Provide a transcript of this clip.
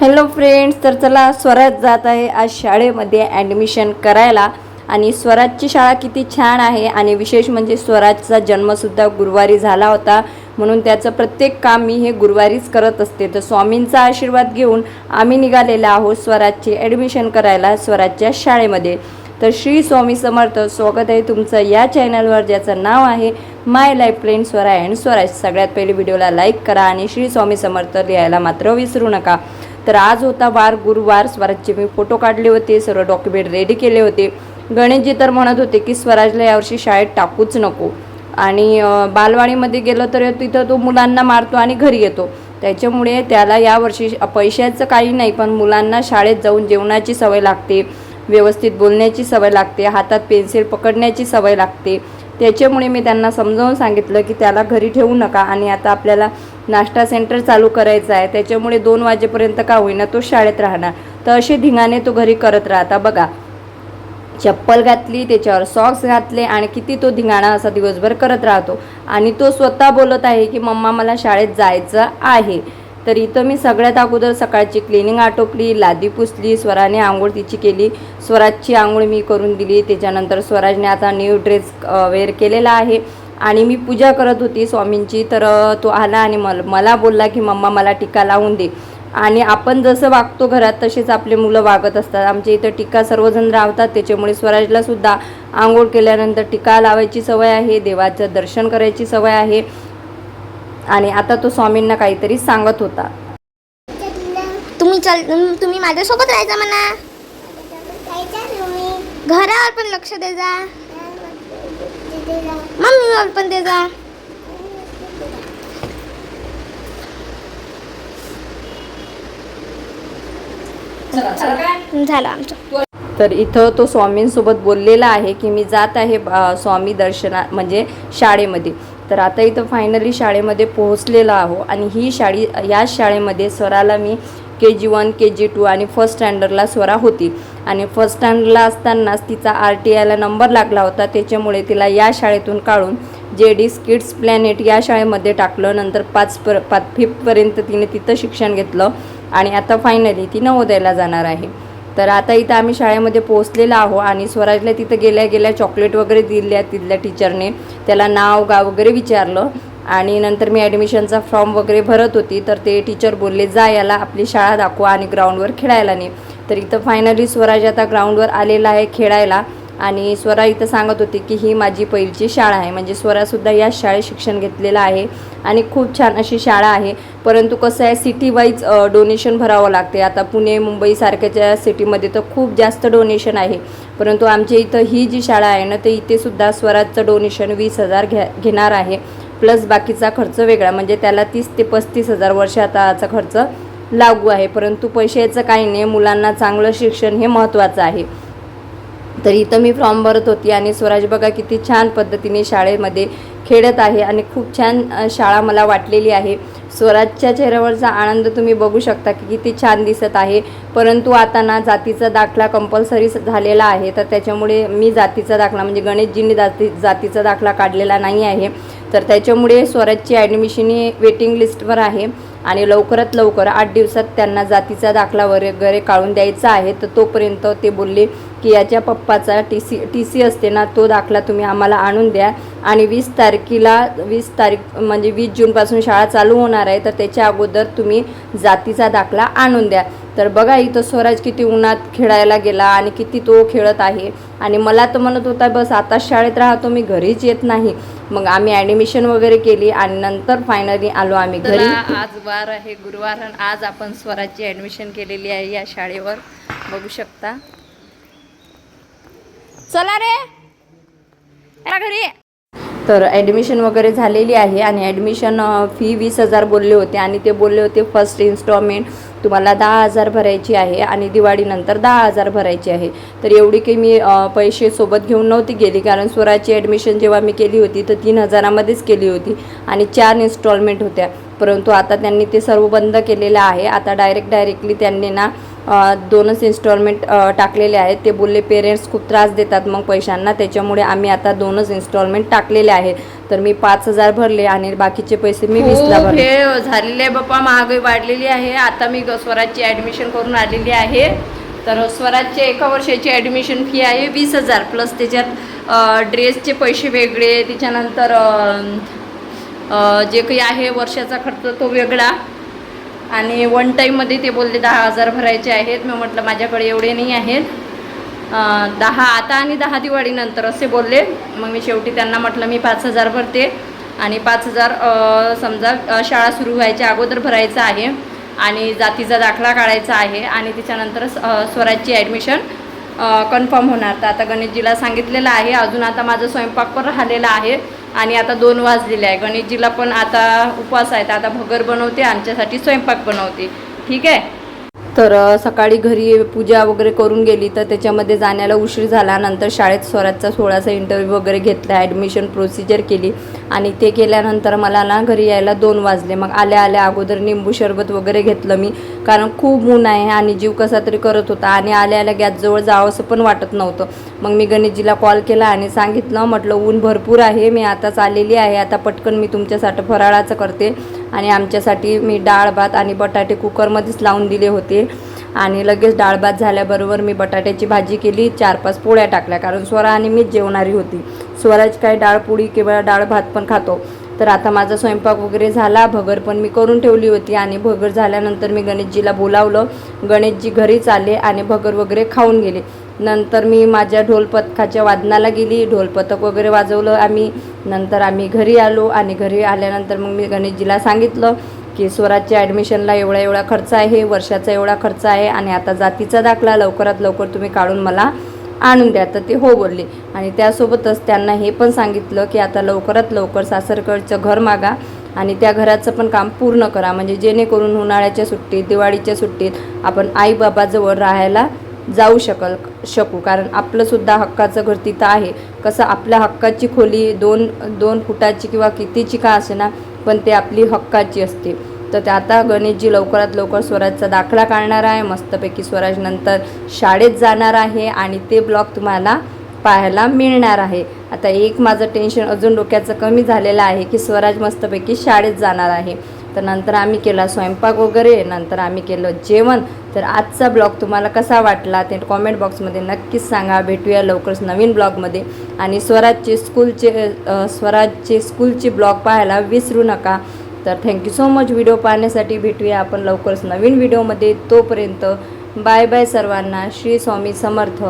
Hello friends तर चला स्वराज जात आहे आज शाळेमध्ये ॲडमिशन करायला. आणि स्वराजची शाळा किती छान आहे आणि विशेष म्हणजे स्वराजचा जन्मसुद्धा गुरुवारी झाला होता. म्हणून त्याचं प्रत्येक काम मी हे गुरुवारीच करत असते. तर स्वामींचा आशीर्वाद घेऊन आम्ही निघालेलो आहोत स्वराजचे ॲडमिशन करायला स्वराजच्या शाळेमध्ये. तर श्री स्वामी समर्थ स्वागत आहे तुमचं या चॅनलवर ज्याचं नाव आहे my life friend Swara and Swaraj. सगळ्यात पहिले व्हिडिओला लाईक करा आणि श्री स्वामी समर्थ लिहायला मात्र विसरू नका. तर आज होता. वार गुरुवार स्वराजचे मी फोटो काढले होते. सर्व डॉक्युमेंट रेडी केले होते. गणेशजी तर म्हणत होते की स्वराजला यावर्षी शाळेत टाकूच नको. आणि बालवाडीमध्ये गेलं तर तिथं तो मुलांना मारतो आणि घरी येतो. त्याच्यामुळे त्याला यावर्षी पैशाचं काही नाही पण मुलांना शाळेत जाऊन जेवणाची सवय लागते. व्यवस्थित बोलण्याची सवय लागते. हातात पेन्सिल पकडण्याची सवय लागते. त्याच्यामुळे मी त्यांना समजावून सांगितलं की त्याला घरी ठेवू नका. आणि आता आपल्याला नाश्ता सेंटर चालू करायचं आहे. त्याच्यामुळे दोन वाजेपर्यंत का होईना तो शाळेत राहणार. तर असे धिंगाणे तो घरी करत राहता. बघा चप्पल घातली त्याच्यावर सॉक्स घातले आणि किती तो धिंगाणा असा दिवसभर करत राहतो. आणि तो स्वतः बोलत आहे की मम्मा मला शाळेत जायचं आहे. तर इथं मी सगळ्यात अगोदर सकाळची क्लिनिंग आटोपली लादी पुसली स्वराने आंघोळ तिची केली. स्वराजची आंघोळ मी करून दिली. त्याच्यानंतर स्वराजने आता न्यू ड्रेस वेअर केलेला आहे. आणि मी पूजा करत होती स्वामींची तर तो आला आणि मल मला बोलला की मम्मा मला टीका लावून दे. आणि आपण जसं वागतो घरात तसेच आपले मुलं वागत असतात. आमच्या इथं टीका सर्वजण राहतात त्याच्यामुळे स्वराजला सुद्धा आंघोळ केल्यानंतर टीका लावायची सवय आहे देवाचं दर्शन करायची सवय आहे. आणि आता तो स्वामींना काहीतरी सांगत होता. तुम्ही चल तुम्ही माझ्यासोबत राहायचा म्हणा. घरावर पण लक्ष दे जा मम्मीवर पण दे जा. झालं. आमचं. तर इथं तो स्वामींसोबत बोललेला आहे की मी जात आहे स्वामी दर्शना म्हणजे शाळेमध्ये. तर आता इथं फायनली शाळेमध्ये पोहोचलेलो आहो आणि ही शाळी या शाळेमध्ये स्वराला मी K G one K G two आणि फर्स्ट स्टँडर्डला स्वरा होती. आणि फर्स्ट स्टँडर्डला असतानाच तिचा आर टी आयला नंबर लागला होता. त्याच्यामुळे तिला या शाळेतून काढून जे डी किड्स प्लॅनेट या शाळेमध्ये टाकलं. नंतर पाच पर पाच फिफ्थपर्यंत तिने तिथं शिक्षण घेतलं. आणि आता फायनली ती नवोदयाला जाणार आहे. तर आता इथं आम्ही शाळेमध्ये पोहोचलेलो आहो आणि स्वराजला तिथं गेल्या गेल्या चॉकलेट वगैरे दिल्या तिथल्या टीचरने त्याला नाव गाव वगैरे विचारलं. आणि नंतर मी ॲडमिशनचा फॉर्म वगैरे भरत होती तर ते टीचर बोलले जा याला आपली शाळा दाखवा आणि ग्राउंडवर खेळायला नाही तर इथं फायनली स्वराज आता ग्राउंडवर आलेला आहे खेळायला आणि स्वरा इथं सांगत होती की ही माझी पहिलीची शाळा आहे. म्हणजे स्वरासुद्धा या शाळेत शिक्षण घेतलेलं आहे आणि खूप छान अशी शाळा आहे. परंतु कसं आहे सिटी वाईज डोनेशन भरावं लागते. आता पुणे मुंबईसारख्याच्या सिटीमध्ये तर खूप जास्त डोनेशन आहे. परंतु आमच्या इथं ही जी शाळा आहे ना तर इथेसुद्धा स्वराजचं डोनेशन वीस हजार घ्या घेणार आहे. प्लस बाकीचा खर्च वेगळा. म्हणजे त्याला तीस ते पस्तीस हजार वर्षाचा खर्च लागू आहे. परंतु पैशाचं काही नाही मुलांना चांगलं शिक्षण हे महत्त्वाचं आहे. तर इथं मी फॉर्म भरत होती आणि स्वराज बघा किती छान पद्धतीने शाळेमध्ये खेळत आहे आणि खूप छान शाळा मला वाटलेली आहे. स्वराजच्या चेहऱ्यावरचा आनंद तुम्ही बघू शकता की किती छान दिसत आहे. परंतु आता ना जातीचा दाखला कंपल्सरी झालेला आहे. तर त्याच्यामुळे मी जातीचा दाखला म्हणजे गणेशजींनी जाती जातीचा दाखला काढलेला नाही आहे. तर त्याच्यामुळे स्वराजची ॲडमिशन ही वेटिंग लिस्टवर आहे. आणि लवकरात लवकर आठ दिवसात त्यांना जातीचा दाखला वगैरे काढून द्यायचा आहे. तर तोपर्यंत ते बोलले की याच्या पप्पाचा टी सी टी सी असते ना तो दाखला तुम्ही आम्हाला आणून द्या. आणि वीस तारखेला वीस तारीख म्हणजे वीस जूनपासून शाळा चालू होणार आहे. तर त्याच्या अगोदर तुम्ही जातीचा दाखला आणून द्या. तर बघा इथं स्वराज किती उन्हात खेळायला गेला आणि किती तो खेळत आहे. आणि मला तर म्हणत होता बस आता शाळेत राहतो मी घरीच येत नाही. मग आम्ही ॲडमिशन वगैरे केली आणि नंतर फायनली आलो आम्ही घरी. आज वार आहे गुरुवार आणि आज आपण स्वराजची ॲडमिशन केलेली आहे या शाळेवर. बघू शकता. चला रे. घरी. तर ॲडमिशन वगैरे झालेली आहे आणि ॲडमिशन फी वीस हजार बोलले होते आणि ते बोलले होते फर्स्ट इन्स्टॉलमेंट तुम्हाला दहा हजार भरायची आहे आणि दिवाळीनंतर दहा हजार भरायची आहे. तर एवढी काही मी पैसे सोबत घेऊन नव्हती गेली कारण स्वराची ॲडमिशन जेव्हा मी केली होती तर तीन हजारामध्येच केली होती आणि चार इन्स्टॉलमेंट होत्या. परंतु आता त्यांनी ते सर्व बंद केलेलं आहे. आता डायरेक्ट डायरेक्टली त्यांनी ना दोनच इन्स्टॉलमेंट टाकलेले आहेत. ते बोलले पेरेंट्स खूप त्रास देतात मग पैशांना. त्याच्यामुळे आम्ही आता दोनच इन्स्टॉलमेंट टाकलेले आहेत. तर मी पाच हजार भरले आणि बाकीचे पैसे मी वीसला भरले. हे झालेले आहे बाप्पा. महागाई वाढलेली आहे. आता मी स्वराजची ॲडमिशन करून आलेली आहे. तर स्वराजचे एका वर्षाची ॲडमिशन फी आहे वीस हजार. प्लस त्याच्यात ड्रेसचे पैसे वेगळे. त्याच्यानंतर जे काही आहे वर्षाचा खर्च तो वेगळा. आणि वन टाईममध्ये ते बोलले दहा हजार भरायचे आहेत. मी म्हटलं माझ्याकडे एवढे नाही आहेत. दहा आता आणि दहा दिवाळीनंतर असे बोलले. मग मी शेवटी त्यांना म्हटलं मी पाच हजार भरते. आणि पाच हजार समजा शाळा सुरू व्हायच्या अगोदर भरायचं आहे आणि जातीचा दाखला काढायचा आहे आणि त्याच्यानंतर स्वराजची ॲडमिशन कन्फर्म होणार. तर आता गणेशजीला सांगितलेलं आहे. अजून आता माझं स्वयंपाक पण राहिलेला आहे. आणि आता दोन वाजलेले आहे. गणेशजीला पण आता उपवास आहे. तर आता भगर बनवते आमच्यासाठी स्वयंपाक बनवते. ठीक आहे? तर सकाळी घरी पूजा वगैरे करून गेली तर त्याच्यामध्ये जाण्याला उशीर झाला. नंतर शाळेत स्वराजचा सोळाचा इंटरव्ह्यू वगैरे घेतला ॲडमिशन प्रोसिजर केली. आणि ते केल्यानंतर मला ना घरी यायला दोन वाजले. मग आल्या आल्या अगोदर निंबू सरबत वगैरे घेतलं मी. कारण खूप ऊन आहे आणि जीव कसा तरी करत होता. आणि आल्या आल्या गॅसजवळ जावंसं पण वाटत नव्हतं. मग मी गणेशजीला कॉल केला आणि सांगितलं म्हटलं ऊन भरपूर आहे. मी आताच आलेली आहे. आता पटकन मी तुमच्यासाठी फराळाचं करते. आणि आमच्यासाठी मी डाळ भात आणि बटाटे कुकरमध्येच लावून दिले होते. आणि लगेच डाळ भात झाल्याबरोबर मी बटाट्याची भाजी केली. चार पाच पोळ्या टाकल्या. कारण स्वरा आणि मीच जेवणारी होती. स्वराज काय डाळ पोळी किंवा डाळ भात पण खातो. तर आता माझा स्वयंपाक वगैरे झाला. भगर पण मी करून ठेवली होती आणि भगर झाल्यानंतर मी गणेशजीला बोलावलं. गणेशजी घरीच आले आणि भगर वगैरे खाऊन गेले. नंतर मी माझ्या ढोलपथकाच्या वादनाला गेली ढोलपथक वगैरे वाजवलं आम्ही. नंतर आम्ही घरी आलो आणि घरी आल्यानंतर मग मी गणेशजीला सांगितलं की स्वराजच्या ॲडमिशनला एवढा एवढा खर्च आहे वर्षाचा एवढा खर्च आहे आणि आता जातीचा दाखला लवकरात लवकर तुम्ही काढून मला आणून द्या. तर ते हो बोलले. आणि त्यासोबतच त्यांना हे पण सांगितलं की आता लवकरात लवकर सासरकडचं घर मागा आणि त्या घराचं पण काम पूर्ण करा. म्हणजे जेणेकरून उन्हाळ्याच्या सुट्टीत दिवाळीच्या सुट्टीत आपण आईबाबाजवळ राहायला जाऊ शकल शकू. कारण आपलंसुद्धा हक्काचं घर तिथं आहे. कसं आपल्या हक्काची खोली दोन दोन फुटाची किंवा कितीची का असेना पण ते आपली हक्काची असते. तर ते आता गणेशजी लवकरात लवकर स्वराजचा दाखला काढणार आहे. मस्तपैकी स्वराज नंतर शाळेत जाणार आहे आणि ते ब्लॉग तुम्हाला पाहायला मिळणार आहे. आता एक माझं टेन्शन अजून डोक्याचं कमी झालेलं आहे की स्वराज मस्तपैकी शाळेत जाणार आहे. तर नंतर आम्ही केला स्वयंपाक वगैरे नंतर आम्ही केलं जेवण. तर आजचा ब्लॉग तुम्हाला कसा वाटला ते कॉमेंट बॉक्समध्ये नक्कीच सांगा. भेटूया लवकरच नवीन ब्लॉगमध्ये आणि स्वराजचे स्कूलचे स्वराजचे स्कूलचे ब्लॉग पाहायला विसरू नका. तर थँक्यू सो मच व्हिडिओ पाहण्यासाठी भेटूया आपण लवकरच नवीन व्हिडिओमध्ये तोपर्यंत बाय बाय सर्वांना. श्री स्वामी समर्थ.